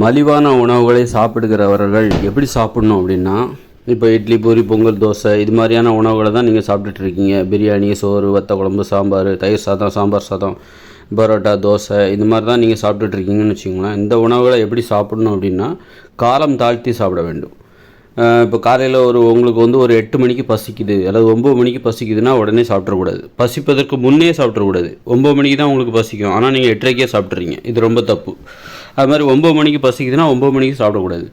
மலிவான உணவுகளை சாப்பிடுகிறவர்கள் எப்படி சாப்பிடணும் அப்படின்னா இப்போ இட்லி பூரி பொங்கல் தோசை இது மாதிரியான உணவுகளை தான் நீங்கள் சாப்பிட்டுட்டு இருக்கீங்க. பிரியாணி சோறு வத்த குழம்பு சாம்பார் தயிர் சாதம் சாம்பார் சாதம் பரோட்டா தோசை இது மாதிரி தான் நீங்கள் சாப்பிட்டுட்ருக்கீங்கன்னு வச்சுக்கோங்களேன். இந்த உணவுகளை எப்படி சாப்பிடணும் அப்படின்னா காலம் தாழ்த்தி சாப்பிட வேண்டும். இப்போ காலையில் ஒரு உங்களுக்கு வந்து ஒரு எட்டு மணிக்கு பசிக்குது அல்லது ஒம்பது மணிக்கு பசிக்குதுன்னா உடனே சாப்பிட்றக்கூடாது பசிப்பதற்கு முன்னே சாப்பிட்றக்கூடாது ஒம்பது மணிக்கு தான் உங்களுக்கு பசிக்கும். ஆனால் நீங்கள் எட்டரைக்கே சாப்பிட்றீங்க இது ரொம்ப தப்பு. அது மாதிரி ஒம்பது மணிக்கு பசிக்குதுன்னா ஒம்பது மணிக்கு சாப்பிடக்கூடாது.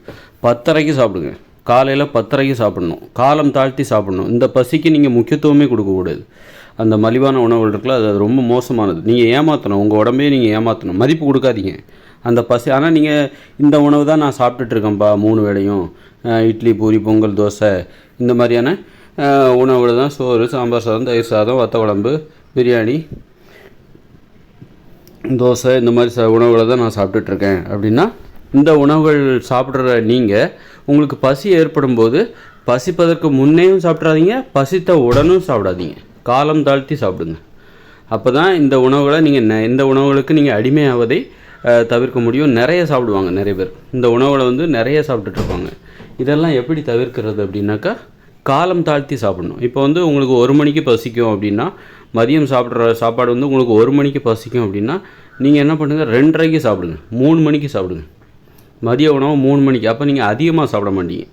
பத்தரைக்கு சாப்பிடுங்க. காலையில் பத்தரைக்கு சாப்பிடணும். காலம் தாழ்த்தி சாப்பிடணும். இந்த பசிக்கு நீங்கள் முக்கியத்துவமே கொடுக்கக்கூடாது. அந்த மலிவான உணவுகள் இருக்குல்ல அது ரொம்ப மோசமானது. நீங்கள் ஏமாற்றணும் உங்கள் உடம்பையே நீங்கள் ஏமாற்றணும் மதிப்பு கொடுக்காதீங்க. அந்த பசி ஆனால் நீங்கள் இந்த உணவு தான் நான் சாப்பிட்டுட்டு இருக்கேன்ப்பா மூணு வேளையும். இட்லி பூரி பொங்கல் தோசை இந்த மாதிரியான உணவுகள் தான் சோறு சாம்பார் சாதம் தயிர் சாதம் வத்த குழம்பு பிரியாணி தோசை இந்த மாதிரி ச உணவுகளை தான் நான் சாப்பிட்டுட்ருக்கேன். அப்படின்னா இந்த உணவுகள் சாப்பிட்ற நீங்கள் உங்களுக்கு பசி ஏற்படும் போது பசிப்பதற்கு முன்னேயும் சாப்பிட்றாதீங்க பசித்த உடனும் சாப்பிடாதீங்க. காலம் தாழ்த்தி சாப்பிடுங்க. அப்போ தான் இந்த உணவுகளை நீங்கள் நெ இந்த உணவுகளுக்கு நீங்கள் அடிமையாவதை ஆவதை தவிர்க்க முடியும். நிறைய சாப்பிடுவாங்க நிறைய பேர். இந்த உணவுகளை வந்து நிறைய சாப்பிட்டுட்ருப்பாங்க. இதெல்லாம் எப்படி தவிர்க்கிறது அப்படின்னாக்கா காலம் தாழ்த்தி சாப்பிடணும். இப்போ வந்து உங்களுக்கு ஒரு மணிக்கு பசிக்கும் அப்படின்னா மதியம் சாப்பிட்ற சாப்பாடு வந்து உங்களுக்கு ஒரு மணிக்கு பசிக்கும் அப்படின்னா நீங்கள் என்ன பண்ணுங்கள் ரெண்டரைக்கு சாப்பிடுங்க. மூணு மணிக்கு சாப்பிடுங்க. மதிய உணவு மூணு மணிக்கு. அப்போ நீங்கள் அதிகமாக சாப்பிட மாட்டீங்க.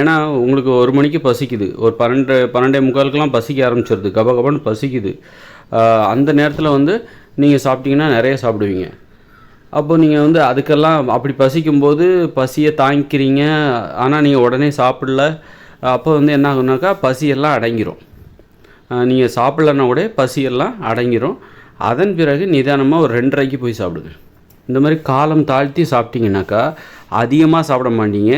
ஏன்னா உங்களுக்கு ஒரு மணிக்கு பசிக்குது. ஒரு பன்னெண்டு பன்னெண்டே முக்காலுக்கெல்லாம் பசிக்க ஆரம்பிச்சிருது. கப கபன்னு பசிக்குது. அந்த நேரத்தில் வந்து நீங்கள் சாப்பிட்டீங்கன்னா நிறைய சாப்பிடுவீங்க. அப்போ நீங்கள் வந்து அதுக்கெல்லாம் அப்படி பசிக்கும்போது பசியை தாங்கிக்கிறீங்க. ஆனால் நீங்கள் உடனே சாப்பிடல. அப்போ வந்து என்ன ஆகுனாக்கா பசியெல்லாம் அடங்கிரும். நீங்கள் சாப்பிட்லன்னா கூட பசியெல்லாம் அடங்கிரும். அதன் பிறகு நிதானமாக ஒரு ரெண்டரைக்கு போய் சாப்பிடுங்க. இந்த மாதிரி காலம் தாழ்த்தி சாப்பிட்டீங்கன்னாக்கா அதிகமாக சாப்பிட மாட்டீங்க.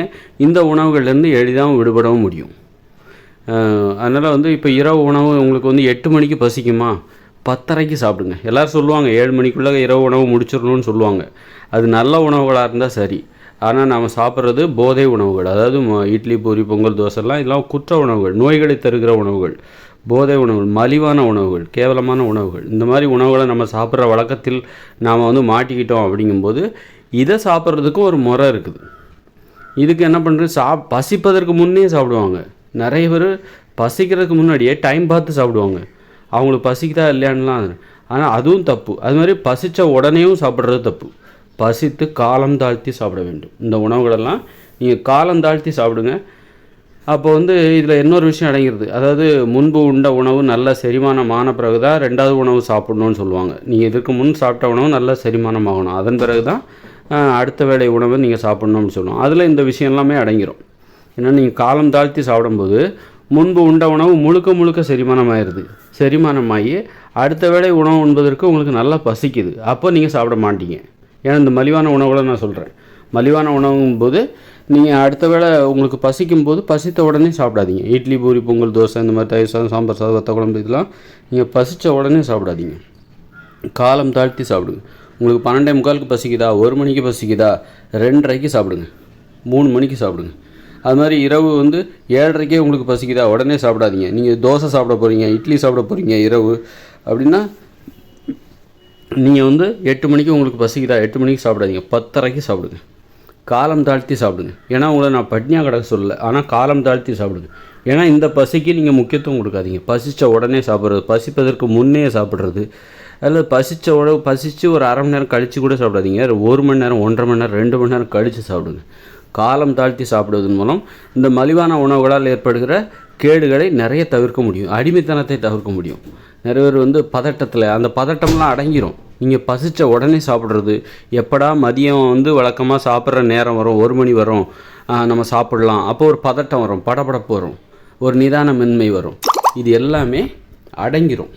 இந்த உணவுகள்லேருந்து எளிதாகவும் விடுபடவும் முடியும். அதனால் வந்து இப்போ இரவு உணவு உங்களுக்கு வந்து எட்டு மணிக்கு பசிக்குமா? பத்தரைக்கு சாப்பிடுங்க. எல்லோரும் சொல்லுவாங்க ஏழு மணிக்குள்ளே இரவு உணவு முடிச்சிடணும்னு சொல்லுவாங்க. அது நல்ல உணவுகளாக இருந்தால் சரி. ஆனால் நாம் சாப்பிட்றது போதை உணவுகள். அதாவது ம- இட்லி பூரி பொங்கல் தோசைலாம் இதெல்லாம் குற்ற உணவுகள் நோய்களை தருகிற உணவுகள் போதை உணவுகள் மலிவான உணவுகள் கேவலமான உணவுகள். இந்த மாதிரி உணவுகளை நம்ம சாப்பிட்ற வழக்கத்தில் நாம் வந்து மாட்டிக்கிட்டோம் அப்படிங்கும்போது இதை சாப்பிட்றதுக்கும் ஒரு முறை இருக்குது. இதுக்கு என்ன பண்ணுறது சா பசிப்பதற்கு முன்னே சாப்பிடுவாங்க. நிறைய பேர் பசிக்கிறதுக்கு முன்னாடியே டைம் பார்த்து சாப்பிடுவாங்க. அவங்களுக்கு பசிக்குதா இல்லையான்லாம் ஆனால் அதுவும் தப்பு. அது மாதிரி பசித்த உடனேயும் சாப்பிட்றது தப்பு. பசித்து காலம் தாழ்த்தி சாப்பிட வேண்டும். இந்த உணவுகளெல்லாம் நீங்கள் காலம் தாழ்த்தி சாப்பிடுங்க. அப்போ வந்து இதில் இன்னொரு விஷயம் அடங்கிருது அதாவது முன்பு உண்ட உணவு நல்ல செரிமானம் ஆன பிறகு தான் ரெண்டாவது உணவு சாப்பிட்ணுன்னு சொல்லுவாங்க. நீங்கள் இதுக்கு முன் சாப்பிட்ட உணவு நல்ல செரிமானம் ஆகணும் அதன் பிறகு தான் அடுத்த வேலை உணவை நீங்கள் சாப்பிட்ணும்னு சொல்லுவோம். அதில் இந்த விஷயம் எல்லாமே அடங்கிடும் ஏன்னா நீங்கள் காலம் தாழ்த்தி சாப்பிடும்போது முன்பு உண்ட உணவு முழுக்க முழுக்க செரிமானமாயிருது. செரிமானமாகி அடுத்த வேளை உணவு உண்பதற்கு உங்களுக்கு நல்லா பசிக்குது. அப்போ நீங்கள் சாப்பிட மாட்டீங்க. ஏன்னா இந்த மலிவான உணவுகளை நான் சொல்கிறேன் மலிவான உணவுங்கும் போது நீங்கள் அடுத்த வேளை உங்களுக்கு பசிக்கும் போது பசித்த உடனே சாப்பிடாதீங்க. இட்லி பூரி பொங்கல் தோசை இந்த மாதிரி தயிர் சாதம் சாம்பார் சாதம் வத்த குழம்பு இதெல்லாம் நீங்கள் பசித்த உடனே சாப்பிடாதீங்க. காலம் தாழ்த்தி சாப்பிடுங்க. உங்களுக்கு பன்னெண்டே முக்காலுக்கு பசிக்குதா? ஒரு மணிக்கு பசிக்குதா? ரெண்டரைக்கு சாப்பிடுங்க. மூணு மணிக்கு சாப்பிடுங்க. அது மாதிரி இரவு வந்து ஏழரைக்கே உங்களுக்கு பசிக்குதா? உடனே சாப்பிடாதீங்க. நீங்கள் தோசை சாப்பிட போகிறீங்க இட்லி சாப்பிட போகிறீங்க இரவு. அப்படின்னா நீங்கள் வந்து எட்டு மணிக்கு உங்களுக்கு பசிக்குதா? எட்டு மணிக்கு சாப்பிடாதீங்க. பத்தரைக்கு சாப்பிடுங்க. காலம் தாழ்த்தி சாப்பிடுங்க. ஏன்னா உங்களை நான் பட்னியாக கிடக்க சொல்லலை. ஆனால் காலம் தாழ்த்தி சாப்பிடுங்க. ஏன்னா இந்த பசிக்கு நீங்கள் முக்கியத்துவம் கொடுக்காதீங்க. பசித்த உடனே சாப்பிட்றது பசிப்பதற்கு முன்னே சாப்பிட்றது அதில் பசித்த உடவு பசித்து ஒரு அரை மணி நேரம் கழித்து கூட சாப்பிடாதீங்க. ஒரு மணி நேரம் ஒன்றரை மணி நேரம் ரெண்டு மணி நேரம் கழித்து சாப்பிடுங்க. காலம் தாழ்த்தி சாப்பிடுவதன் மூலம் இந்த மலிவான உணவுகளால் ஏற்படுகிற கேடுகளை நிறைய தவிர்க்க முடியும். அடிமைத்தனத்தை தவிர்க்க முடியும். நிறைய பேர் வந்து பதட்டத்தில் அந்த பதட்டம்லாம் அடங்கிரும். நீங்கள் பசித்த உடனே சாப்பிட்றது எப்படா மதியம் வந்து வழக்கமாக சாப்பிட்ற நேரம் வரும் ஒரு மணி வரும் நம்ம சாப்பிடலாம். அப்போ ஒரு பதட்டம் வரும் படபடப்பு வரும் ஒரு நிதானமின்மை வரும். இது எல்லாமே அடங்கிரும்.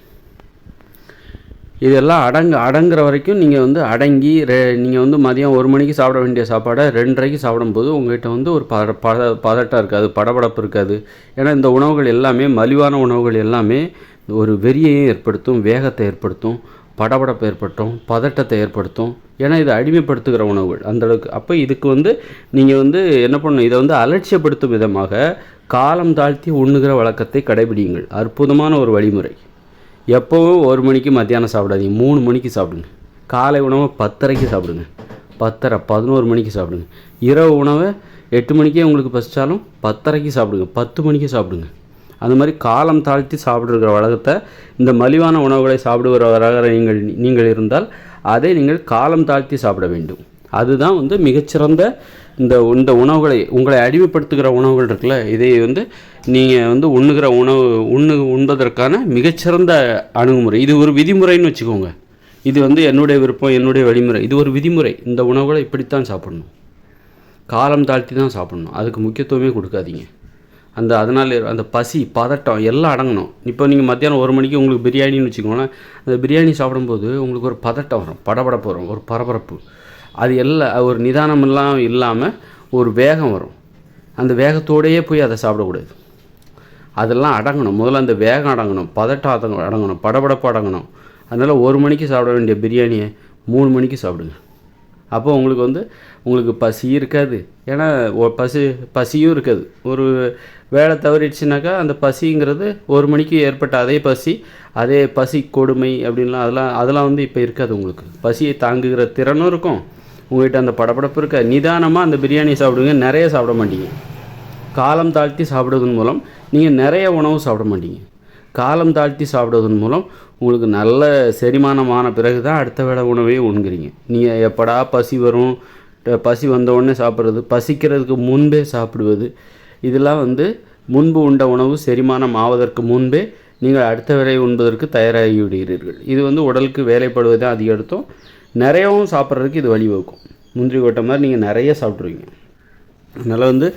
இதெல்லாம் அடங்க அடங்குற வரைக்கும் நீங்கள் வந்து அடங்கி ரெ நீங்கள் வந்து மதியம் ஒரு மணிக்கு சாப்பிட வேண்டிய சாப்பாடை ரெண்டரைக்கு சாப்பிடும்போது உங்கள்கிட்ட வந்து ஒரு பத பத பதட்டம் இருக்காது படபடப்பு இருக்காது. ஏன்னா இந்த உணவுகள் எல்லாமே மலிவான உணவுகள் எல்லாமே ஒரு வெறியையும் ஏற்படுத்தும் வேகத்தை ஏற்படுத்தும் படபடப்பை ஏற்படுத்தும் பதட்டத்தை ஏற்படுத்தும். ஏன்னா இது அடிமைப்படுத்துகிற உணவுகள். அந்த அளவுக்கு. அப்போ இதுக்கு வந்து நீங்கள் வந்து என்ன பண்ணணும்? இதை வந்து அலட்சியப்படுத்தும் விதமாக காலம் தாழ்த்தி உண்ணுகிற வழக்கத்தை கடைபிடியுங்கள். அற்புதமான ஒரு வழிமுறை. எப்போவும் ஒரு மணிக்கு மத்தியானம் சாப்பிடாதீங்க. மூணு மணிக்கு சாப்பிடுங்க. காலை உணவை பத்தரைக்கு சாப்பிடுங்க. பத்தரை பதினோரு மணிக்கு சாப்பிடுங்க. இரவு உணவை எட்டு மணிக்கே உங்களுக்கு பசித்தாலும் பத்தரைக்கு சாப்பிடுங்க. பத்து மணிக்கு சாப்பிடுங்க. அந்த மாதிரி காலம் தாழ்த்தி சாப்பிட்ருக்கிற வழக்கத்தை இந்த மலிவான உணவுகளை சாப்பிடுகிறவராக நீங்கள் நீங்கள் இருந்தால் அதை நீங்கள் காலம் தாழ்த்தி சாப்பிட வேண்டும். அதுதான் வந்து மிகச்சிறந்த இந்த இந்த உணவுகளை உங்களை அடிமைப்படுத்துகிற உணவுகள் இருக்குல்ல இதை வந்து நீங்கள் வந்து உண்ணுகிற உணவு உண்ணு உண்பதற்கான மிகச்சிறந்த அணுகுமுறை. இது ஒரு விதிமுறைன்னு வச்சுக்கோங்க. இது வந்து என்னுடைய விருப்பம் என்னுடைய வழிமுறை. இது ஒரு விதிமுறை. இந்த உணவுகளை இப்படித்தான் சாப்பிடணும். காலம் தாழ்த்தி தான் சாப்பிடணும். அதுக்கு முக்கியத்துவமே கொடுக்காதீங்க. அந்த அதனால் அந்த பசி பதட்டம் எல்லாம் அடங்கணும். இப்போ நீங்கள் மத்தியானம் ஒரு மணிக்கு உங்களுக்கு பிரியாணின்னு வச்சுக்கோங்களேன் அந்த பிரியாணி சாப்பிடும்போது உங்களுக்கு ஒரு பதட்டம் வரும் படபடப்பு வரும் ஒரு பரபரப்பு. அது எல்லாம் ஒரு நிதானம் எல்லாம் இல்லாமல் ஒரு வேகம் வரும். அந்த வேகத்தோடையே போய் அதை சாப்பிடக்கூடாது. அதெல்லாம் அடங்கணும். முதல்ல அந்த வேகம் அடங்கணும் பதட்டம் அடங்க அடங்கணும் படபடப்பு அடங்கணும். அதனால் ஒரு மணிக்கு சாப்பிட வேண்டிய பிரியாணியை மூணு மணிக்கு சாப்பிடுங்க. அப்போ உங்களுக்கு வந்து உங்களுக்கு பசி இருக்காது. ஏன்னா பசி பசியும் இருக்காது. ஒரு வேலை தவறிடுச்சுனாக்கா அந்த பசிங்கிறது ஒரு மணிக்கு ஏற்பட்ட அதே பசி அதே பசி கொடுமை அப்படின்லாம் அதெல்லாம் அதெல்லாம் வந்து இப்போ இருக்காது உங்களுக்கு. பசியை தாங்குகிற திறனும் இருக்கும். உங்கள்கிட்ட அந்த படப்படப்பு இருக்க? நிதானமாக அந்த பிரியாணி சாப்பிடுங்க. நிறைய சாப்பிட மாட்டீங்க. காலம் தாழ்த்தி சாப்பிடுவதன் மூலம் நீங்கள் நிறைய உணவு சாப்பிட மாட்டீங்க. காலம் தாழ்த்தி சாப்பிடுவதன் மூலம் உங்களுக்கு நல்ல செரிமானமான பிறகு தான் அடுத்த வேளை உணவே உண்கிறீங்க. நீங்கள் எப்படா பசி வரும் பசி வந்தவுடனே சாப்பிட்றது பசிக்கிறதுக்கு முன்பே சாப்பிடுவது இதெல்லாம் வந்து முன்பு உண்ட உணவு செரிமானம் ஆவதற்கு முன்பே நீங்கள் அடுத்த வேளை உண்பதற்கு தயாராகி விடுகிறீர்கள் இது வந்து உடலுக்கு வேலைப்படுவதை அதிக எடுத்தும் நிறையவும் சாப்பிட்றதுக்கு இது வழிவகுக்கும். முந்திரி கொட்டை மாதிரி நீங்கள் நிறைய சாப்பிட்ருவீங்க அதனால் வந்து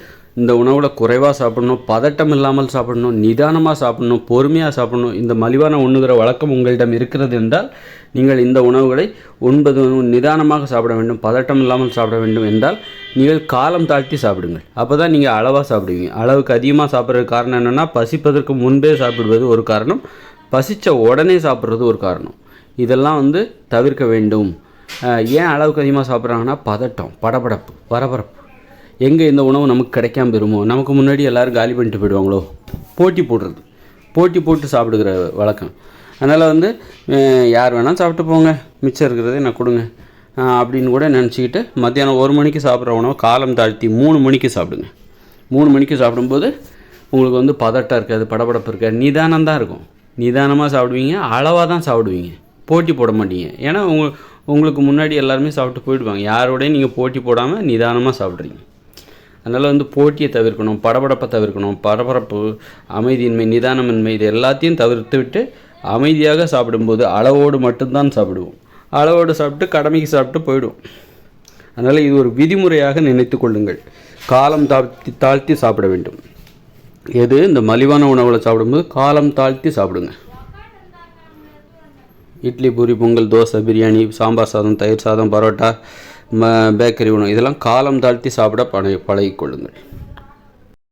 இந்த உணவில் குறைவாக சாப்பிடணும் பதட்டம் இல்லாமல் சாப்பிடணும் நிதானமாக சாப்பிடணும் பொறுமையாக சாப்பிடணும் இந்த மலிவான உண்ணுகிற வழக்கம் உங்களிடம் இருக்கிறது என்றால் நீங்கள் இந்த உணவுகளை உண்பது நிதானமாக சாப்பிட வேண்டும் பதட்டம் இல்லாமல் சாப்பிட வேண்டும் என்றால் நீங்கள் காலம் தாழ்த்தி சாப்பிடுங்கள். அப்போ தான் நீங்கள் அளவாக சாப்பிடுவீங்க. அளவுக்கு அதிகமாக சாப்பிட்றதுக்கு காரணம் என்னென்னா பசிப்பதற்கு முன்பே சாப்பிடுவது ஒரு காரணம் பசித்த உடனே சாப்பிட்றது ஒரு காரணம். இதெல்லாம் வந்து தவிர்க்க வேண்டும். ஏன் அளவுக்கு அதிகமாக சாப்பிட்றாங்கன்னா பதட்டம் படபடப்பு பரபரப்பு. எங்கே இந்த உணவு நமக்கு கிடைக்காம பெறுமோ நமக்கு முன்னாடி எல்லோரும் காலி பண்ணிட்டு போயிடுவாங்களோ? போட்டி போடுறது. போட்டி போட்டு சாப்பிடுக்கிற வழக்கம். அதனால் வந்து யார் வேணால் சாப்பிட்டு போங்க. மிச்சம் இருக்கிறதே நான் கொடுங்க. அப்படின்னு கூட நினச்சிக்கிட்டு மத்தியானம் ஒரு மணிக்கு சாப்பிட்ற உணவு காலம் தாழ்த்தி மூணு மணிக்கு சாப்பிடுங்க. மூணு மணிக்கு சாப்பிடும்போது உங்களுக்கு வந்து பதட்டம் இருக்காது படபடப்பு இருக்காது நிதானம் தான் இருக்கும். நிதானமாக சாப்பிடுவீங்க அளவாக தான் சாப்பிடுவீங்க. போட்டி போட மாட்டீங்க. ஏன்னா உங்க உங்களுக்கு முன்னாடி எல்லாருமே சாப்பிட்டு போயிடுவாங்க. யாரோடையும் நீங்கள் போட்டி போடாமல் நிதானமாக சாப்பிட்றீங்க. அதனால் வந்து போட்டியை தவிர்க்கணும் படபடப்பை தவிர்க்கணும். பரபரப்பு அமைதியின்மை நிதானமின்மை இது எல்லாத்தையும் தவிர்த்து விட்டு அமைதியாக சாப்பிடும்போது அளவோடு மட்டும்தான் சாப்பிடுவோம். அளவோடு சாப்பிட்டு கடமைக்கு சாப்பிட்டு போயிடும் அதனால் இது ஒரு விதிமுறையாக நினைத்து கொள்ளுங்கள். காலம் தாழ்த்தி தாழ்த்தி சாப்பிட வேண்டும். எது? இந்த மலிவான உணவுகளை சாப்பிடும்போது காலம் தாழ்த்தி சாப்பிடுங்க. இட்லி பூரி பொங்கல் தோசை பிரியாணி சாம்பார் சாதம் தயிர் சாதம் பரோட்டா பேக்கரி உணவு. இதெல்லாம் காலம் தாழ்த்தி சாப்பிட பழகி பழகிக்கொள்ளுங்கள்.